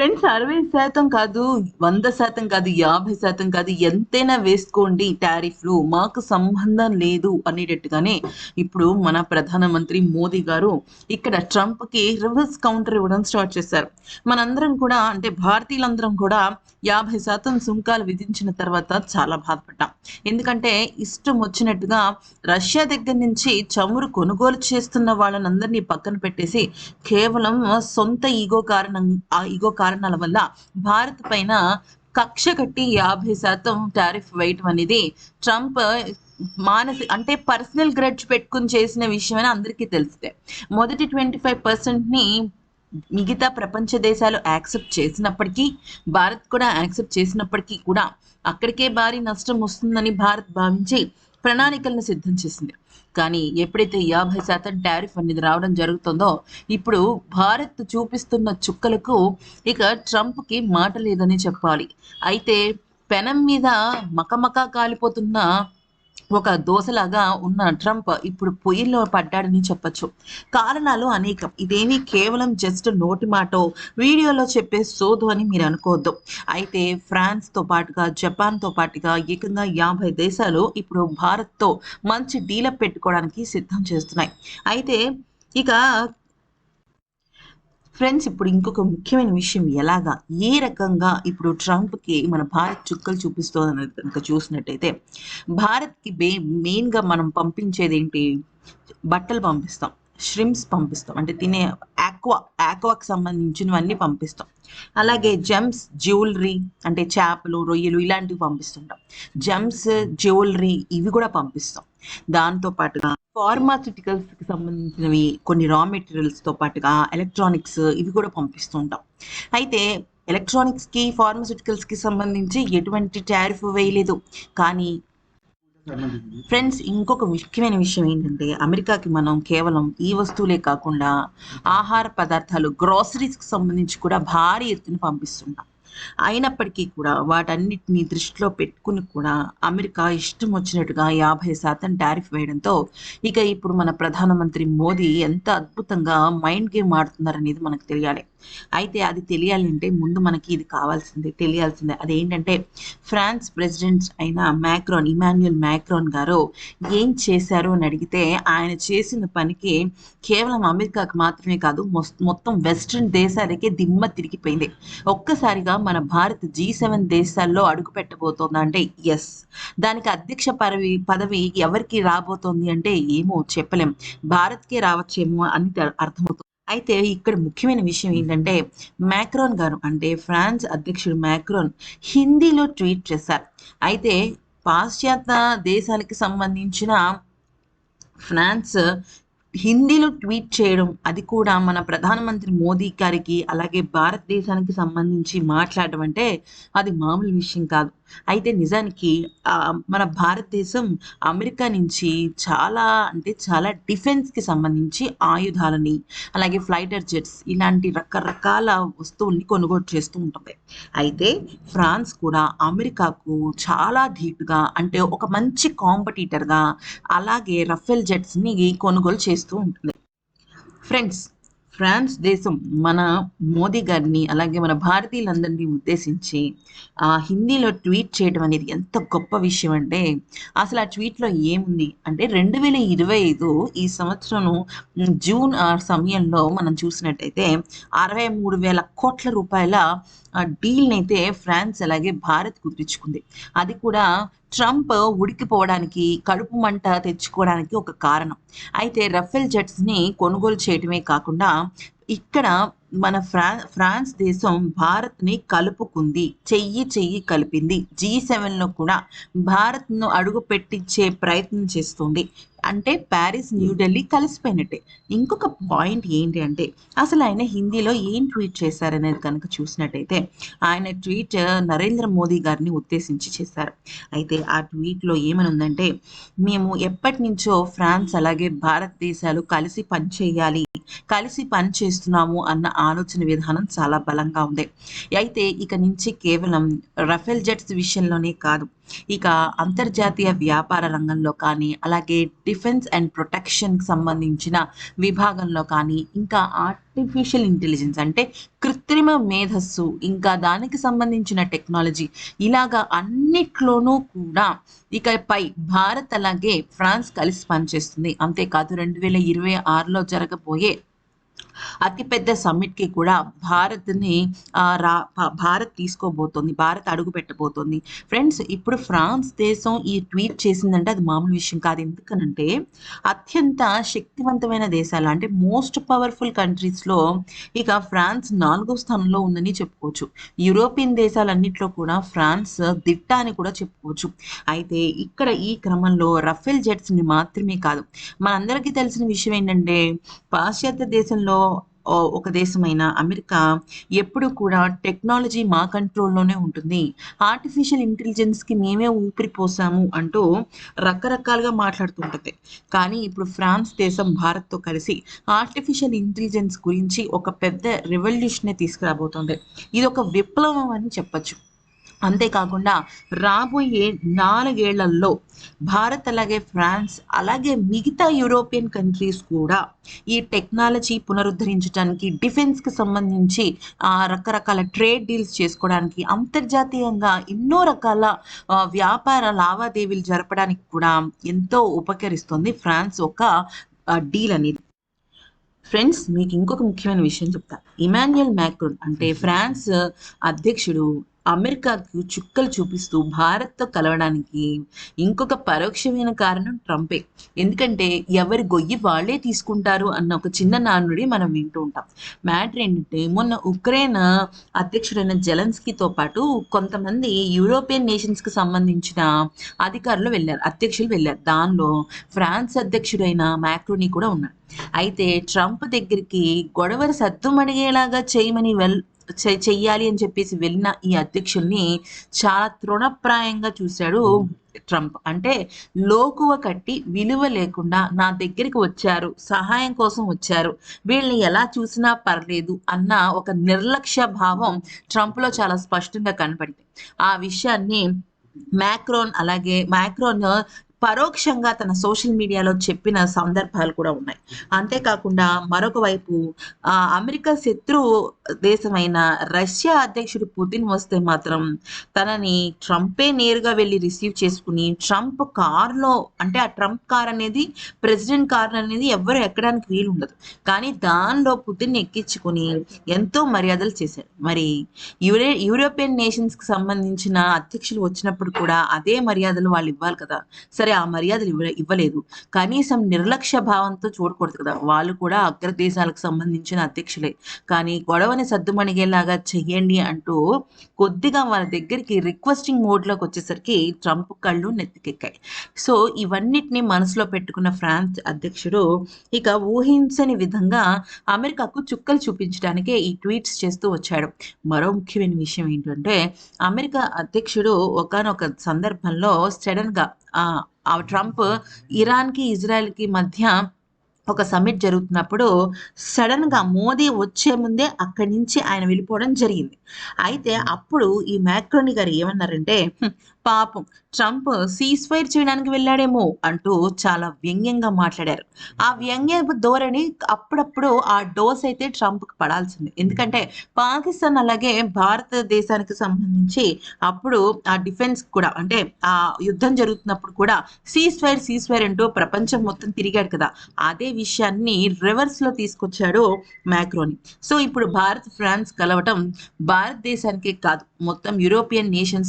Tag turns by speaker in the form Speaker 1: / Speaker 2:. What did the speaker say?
Speaker 1: Friends అరవై శాతం కాదు వంద శాతం కాదు యాభై శాతం కాదు ఎంతైనా వేసుకోండి టారిఫ్లు. మాకు సంబంధం లేదు అనేటట్టుగానే ఇప్పుడు మన ప్రధానమంత్రి మోదీ గారు ఇక్కడ ట్రంప్కి రివర్స్ కౌంటర్ ఇవ్వడం స్టార్ట్ చేశారు. మనందరం కూడా అంటే భారతీయులందరం కూడా యాభై శాతం సుంకాలు విధించిన తర్వాత చాలా బాధపడ్డాం. ఎందుకంటే ఇష్టం వచ్చినట్టుగా రష్యా దగ్గర నుంచి చమురు కొనుగోలు చేస్తున్న వాళ్ళనందరినీ పక్కన పెట్టేసి కేవలం సొంత ఈగో కారణం ఆ ఈగో కారణం కారణాల వల్ల భారత్ పైన కక్ష కట్టి యాభై శాతం టారిఫ్ వేయటం అనేది ట్రంప్ మానసి అంటే పర్సనల్ గ్రడ్జ్ పెట్టుకుని చేసిన విషయమని అందరికీ తెలిస్తే. మొదటి ట్వంటీ ఫైవ్ పర్సెంట్ని మిగతా ప్రపంచ దేశాలు యాక్సెప్ట్ చేసినప్పటికీ భారత్ కూడా యాక్సెప్ట్ చేసినప్పటికీ కూడా అక్కడికే భారీ నష్టం వస్తుందని భారత్ భావించి ప్రణాళికలను సిద్ధం చేసింది. కానీ ఎప్పుడైతే యాభై శాతం టారిఫ్ అనేది రావడం జరుగుతుందో ఇప్పుడు భారత్ చూపిస్తున్న చుక్కలకు ఇక ట్రంప్కి మాట లేదని చెప్పాలి. అయితే పెనం మీద మకమక కాలిపోతున్న ఒక దోశలాగా ఉన్న ట్రంప్ ఇప్పుడు పొయ్యిలో పడ్డాడని చెప్పొచ్చు. కారణాలు అనేకం. ఇదేమీ కేవలం జస్ట్ నోటి మాటో వీడియోలో చెప్పే సోదు అని మీరు అనుకోవద్దు. అయితే ఫ్రాన్స్తో పాటుగా జపాన్తో పాటుగా ఏకంగా యాభై దేశాలు ఇప్పుడు భారత్తో మంచి డీలప్ పెట్టుకోవడానికి సిద్ధం చేస్తున్నాయి. అయితే ఇక ఫ్రెండ్స్ ఇప్పుడు ఇంకొక ముఖ్యమైన విషయం ఎలాగా? ఏ రకంగా ఇప్పుడు ట్రంప్కి మన భారత్ చుక్కలు చూపిస్తుంది అనేది కనుక చూసినట్టయితే భారత్కి బే మెయిన్గా మనం పంపించేది ఏంటి? బట్టలు పంపిస్తాం ష్రిమ్స్ పంపిస్తాం అంటే తినే ఆక్వా ఆక్వాకి సంబంధించినవన్నీ పంపిస్తాం. అలాగే జెమ్స్ జ్యువెలరీ అంటే చేపలు రొయ్యలు ఇలాంటివి పంపిస్తుంటాం. జెమ్స్ జ్యువెలరీ ఇవి కూడా పంపిస్తాం. దాంతో పాటుగా ఫార్మాసిటికల్స్కి సంబంధించినవి కొన్ని రా మెటీరియల్స్తో పాటుగా ఎలక్ట్రానిక్స్ ఇవి కూడా పంపిస్తుంటాం అయితే ఎలక్ట్రానిక్స్కి ఫార్మాసిటికల్స్కి సంబంధించి ఎటువంటి టారిఫ్ వేయలేదు. కానీ ఫ్రెండ్స్ ఇంకొక ముఖ్యమైన విషయం ఏంటంటే అమెరికాకి మనం కేవలం ఈ వస్తువులే కాకుండా ఆహార పదార్థాలు గ్రాసరీస్కి సంబంధించి కూడా భారీ ఎత్తున పంపిస్తుంటాం. అయినప్పటికీ కూడా వాటన్నిటిని దృష్టిలో పెట్టుకుని కూడా అమెరికా ఇష్టం వచ్చినట్టుగా యాభై శాతం టారిఫ్ వేయడంతో ఇక ఇప్పుడు మన ప్రధానమంత్రి మోదీ ఎంత అద్భుతంగా మైండ్ గేమ్ ఆడుతున్నారనేది మనకు తెలియాలి. అయితే అది తెలియాలంటే ముందు మనకి ఇది కావాల్సిందే తెలియాల్సిందే. అదేంటంటే ఫ్రాన్స్ ప్రెసిడెంట్ అయిన మ్యాక్రాన్ ఇమాన్యుయల్ మ్యాక్రాన్ గారు ఏం చేశారు అని అడిగితే ఆయన చేసిన పనికి కేవలం అమెరికాకు మాత్రమే కాదు మొత్తం వెస్ట్రన్ దేశాలకే దిమ్మ తిరిగిపోయింది. ఒక్కసారిగా మన భారత్ జీ సెవెన్ దేశాల్లో అడుగు పెట్టబోతోంది అంటే ఎస్ దానికి అధ్యక్ష పదవి పదవి ఎవరికి రాబోతోంది అంటే ఏమో చెప్పలేం. భారత్కే రావచ్చేమో అని అర్థమవుతుంది. అయితే ఇక్కడ ముఖ్యమైన విషయం ఏంటంటే మ్యాక్రోన్ గారు అంటే ఫ్రాన్స్ అధ్యక్షుడు మ్యాక్రోన్ హిందీలో ట్వీట్ చేశారు. అయితే పాశ్చాత్య దేశాలకి సంబంధించిన ఫ్రాన్స్ హిందీలో ట్వీట్ చేయడం అది కూడా మన ప్రధానమంత్రి మోదీ గారికి అలాగే భారతదేశానికి సంబంధించి మాట్లాడడం అంటే అది మామూలు విషయం కాదు. అయితే నిజానికి మన భారతదేశం అమెరికా నుంచి చాలా అంటే చాలా డిఫెన్స్కి సంబంధించి ఆయుధాలని అలాగే ఫ్లైటర్ జెట్స్ ఇలాంటి రకరకాల వస్తువుల్ని కొనుగోలు చేస్తూ ఉంటుంది. అయితే ఫ్రాన్స్ కూడా అమెరికాకు చాలా ధీటుగా అంటే ఒక మంచి కాంపిటీటర్గా అలాగే రఫెల్ జెట్స్ని కొనుగోలు చేస్తూ ఉంటుంది. ఫ్రెండ్స్ ఫ్రాన్స్ దేశం మన మోదీ గారిని అలాగే మన భారతీయులందరినీ ఉద్దేశించి ఆ హిందీలో ట్వీట్ చేయడం అనేది ఎంత గొప్ప విషయం అంటే అసలు ఆ ట్వీట్లో ఏముంది? అంటే రెండు వేల ఇరవై ఐదు ఈ సంవత్సరం జూన్ ఆ సమయంలో మనం చూసినట్టయితే అరవై మూడు వేల కోట్ల రూపాయల డీల్ని అయితే ఫ్రాన్స్ అలాగే భారత్ కుదిరించుకుంది అది కూడా ట్రంప్ ఉడికిపోవడానికి కడుపు మంట తెచ్చుకోవడానికి ఒక కారణం. అయితే రఫెల్ జెట్స్ని కొనుగోలు చేయటమే కాకుండా ఇక్కడ మన ఫ్రా ఫ్రాన్స్ దేశం భారత్ని కలుపుకుంది. చెయ్యి చెయ్యి కలిపింది. జీ సెవెన్లో కూడా భారత్ను అడుగు పెట్టించే ప్రయత్నం చేస్తుంది. అంటే ప్యారిస్ న్యూఢిల్లీ కలిసిపోయినట్టే. ఇంకొక పాయింట్ ఏంటి అంటే అసలు ఆయన హిందీలో ఏం ట్వీట్ చేశారనేది కనుక చూసినట్టయితే ఆయన ట్వీట్ నరేంద్ర మోదీ గారిని ఉద్దేశించి చేశారు. అయితే ఆ ట్వీట్లో ఏమని ఉందంటే మేము ఎప్పటి నుంచో ఫ్రాన్స్ అలాగే భారతదేశాలు కలిసి పనిచేయాలి కలిసి పనిచేస్తున్నాము అన్న ఆలోచన విధానం చాలా బలంగా ఉంది. అయితే ఇక నుంచి కేవలం రఫేల్ జెట్స్ విషయంలోనే కాదు ఇక అంతర్జాతీయ వ్యాపార రంగంలో కానీ అలాగే డిఫెన్స్ అండ్ ప్రొటెక్షన్కి సంబంధించిన విభాగంలో కానీ ఇంకా ఆ ఆర్టిఫిషియల్ ఇంటెలిజెన్స్ అంటే కృత్రిమ మేధస్సు ఇంకా దానికి సంబంధించిన టెక్నాలజీ ఇలాగా అన్నిట్లోనూ కూడా ఇకపై భారత్ అలాగే ఫ్రాన్స్ కలిసి పనిచేస్తుంది. అంతేకాదు రెండు వేల ఇరవై ఆరులో జరగబోయే అతిపెద్ద సమ్మిట్కి కూడా భారత్ని రా భారత్ తీసుకోబోతోంది భారత్ అడుగు పెట్టబోతోంది. ఫ్రెండ్స్ ఇప్పుడు ఫ్రాన్స్ దేశం ఈ ట్వీట్ చేసిందంటే అది మామూలు విషయం కాదు. ఎందుకనంటే అత్యంత శక్తివంతమైన దేశాలు అంటే మోస్ట్ పవర్ఫుల్ కంట్రీస్లో ఇక ఫ్రాన్స్ నాలుగో స్థానంలో ఉందని చెప్పుకోవచ్చు. యూరోపియన్ దేశాలన్నింటిలో కూడా ఫ్రాన్స్ దిట్ట అని కూడా చెప్పుకోవచ్చు. అయితే ఇక్కడ ఈ క్రమంలో రఫేల్ జెట్స్ని మాత్రమే కాదు మనందరికీ తెలిసిన విషయం ఏంటంటే పాశ్చాత్య దేశంలో ఒక దేశమైన అమెరికా ఎప్పుడు కూడా టెక్నాలజీ మా కంట్రోల్లోనే ఉంటుంది. ఆర్టిఫిషియల్ ఇంటెలిజెన్స్కి మేమే ఊపిరి పోసాము అంటూ రకరకాలుగా మాట్లాడుతుంటుంది కానీ ఇప్పుడు ఫ్రాన్స్ దేశం భారత్తో కలిసి ఆర్టిఫిషియల్ ఇంటెలిజెన్స్ గురించి ఒక పెద్ద రెవల్యూషనే తీసుకురాబోతోంది. ఇది ఒక విప్లవం అని చెప్పచ్చు. అంతేకాకుండా రాబోయే నాలుగేళ్ళలో భారత్ అలాగే ఫ్రాన్స్ అలాగే మిగతా యూరోపియన్ కంట్రీస్ కూడా ఈ టెక్నాలజీ పునరుద్ధరించడానికి డిఫెన్స్కి సంబంధించి ఆ, రకరకాల ట్రేడ్ డీల్స్ చేసుకోవడానికి అంతర్జాతీయంగా ఎన్నో రకాల వ్యాపార లావాదేవీలు జరపడానికి కూడా ఎంతో ఉపకరిస్తుంది ఫ్రాన్స్ ఒక డీల్ అనేది. ఫ్రెండ్స్ మీకు ఇంకొక ముఖ్యమైన విషయం చెప్తా. ఇమాన్యుయల్ మ్యాక్రోన్ అంటే ఫ్రాన్స్ అధ్యక్షుడు అమెరికాకు చుక్కలు చూపిస్తూ భారత్తో కలవడానికి ఇంకొక పరోక్షమైన కారణం ట్రంపే. ఎందుకంటే ఎవరి గొయ్యి వాళ్ళే తీసుకుంటారు అన్న ఒక చిన్న నానుడి మనం వింటూ ఉంటాం. మ్యాటర్ ఏంటంటే మొన్న ఉక్రెయిన్ అధ్యక్షుడైన జెలెన్స్కీతో పాటు కొంతమంది యూరోపియన్ నేషన్స్కి సంబంధించిన అధికారులు వెళ్ళారు అధ్యక్షులు వెళ్ళారు. దానిలో ఫ్రాన్స్ అధ్యక్షుడైన మ్యాక్రోని కూడా ఉన్నారు. అయితే ట్రంప్ దగ్గరికి గొడవలు సద్దుమణిగేలాగా చేయమని వెల్ చెయ్యాలి అని చెప్పేసి వెళ్ళిన ఈ అధ్యక్షుల్ని చాలా తృణప్రాయంగా చూశాడు ట్రంప్. అంటే లోకువ కట్టి విలువ లేకుండా నా దగ్గరికి వచ్చారు సహాయం కోసం వచ్చారు వీళ్ళని ఎలా చూసినా పర్లేదు అన్న ఒక నిర్లక్ష్య భావం ట్రంప్లో చాలా స్పష్టంగా కనపడింది. ఆ విషయాన్ని మ్యాక్రోన్ అలాగే మ్యాక్రోన్ పరోక్షంగా తన సోషల్ మీడియాలో చెప్పిన సందర్భాలు కూడా ఉన్నాయి. అంతేకాకుండా మరొక వైపు ఆ, అమెరికా శత్రువు దేశమైన రష్యా అధ్యక్షుడు పుతిన్ వస్తే మాత్రం తనని ట్రంపే నేరుగా వెళ్ళి రిసీవ్ చేసుకుని ట్రంప్ కార్లో అంటే ఆ ట్రంప్ కార్ అనేది ప్రెసిడెంట్ కార్ అనేది ఎవ్వరు ఎక్కడానికి వీలు ఉండదు. కానీ దానిలో పుతిన్ ఎక్కించుకుని ఎంతో మర్యాదలు చేశాడు. మరి యూరే యూరోపియన్ నేషన్స్కి సంబంధించిన అధ్యక్షులు వచ్చినప్పుడు కూడా అదే మర్యాదలు వాళ్ళు ఇవ్వాలి కదా. సరే ఆ మర్యాదలు ఇవ్వ ఇవ్వలేదు. కనీసం నిర్లక్ష్య భావంతో చూడకూడదు కదా. వాళ్ళు కూడా అగ్ర దేశాలకు సంబంధించిన అధ్యక్షులే. కానీ గొడవని సద్దుమణిగేలాగా చెయ్యండి అంటూ కొద్దిగా వాళ్ళ దగ్గరికి రిక్వెస్టింగ్ మోడ్లోకి వచ్చేసరికి ట్రంప్ కళ్ళు నెత్తికెక్కాయి. సో ఇవన్నిటిని మనసులో పెట్టుకున్న ఫ్రాన్స్ అధ్యక్షుడు ఇక ఊహించని విధంగా అమెరికాకు చుక్కలు చూపించడానికే ఈ ట్వీట్స్ చేస్తూ వచ్చాడు. మరో ముఖ్యమైన విషయం ఏంటంటే అమెరికా అధ్యక్షుడు ఒకానొక సందర్భంలో సడన్గా ఆ ట్రంప్ ఇరాన్కి ఇజ్రాయెల్కి మధ్య ఒక సమ్మిట్ జరుగుతున్నప్పుడు సడన్గా మోదీ వచ్చే ముందే అక్కడి నుంచి ఆయన వెళ్ళిపోవడం జరిగింది. అయితే అప్పుడు ఈ మ్యాక్రోని గారు ఏమన్నారంటే పాపం ట్రంప్ సీజ్ ఫైర్ చేయడానికి వెళ్ళాడేమో అంటూ చాలా వ్యంగ్యంగా మాట్లాడారు. ఆ వ్యంగ్య ధోరణి అప్పుడప్పుడు ఆ డోస్ అయితే ట్రంప్కి పడాల్సింది. ఎందుకంటే పాకిస్తాన్ అలాగే భారతదేశానికి సంబంధించి అప్పుడు ఆ డిఫెన్స్ కూడా అంటే ఆ యుద్ధం జరుగుతున్నప్పుడు కూడా సీజ్ ఫైర్ సీజ్ ఫైర్ అంటూ ప్రపంచం మొత్తం తిరిగాడు కదా. అదే విషయాన్ని రివర్స్లో తీసుకొచ్చాడు మ్యాక్రోని సో ఇప్పుడు భారత్ ఫ్రాన్స్ కలవటం భారతదేశానికే కాదు మొత్తం యూరోపియన్ నేషన్స్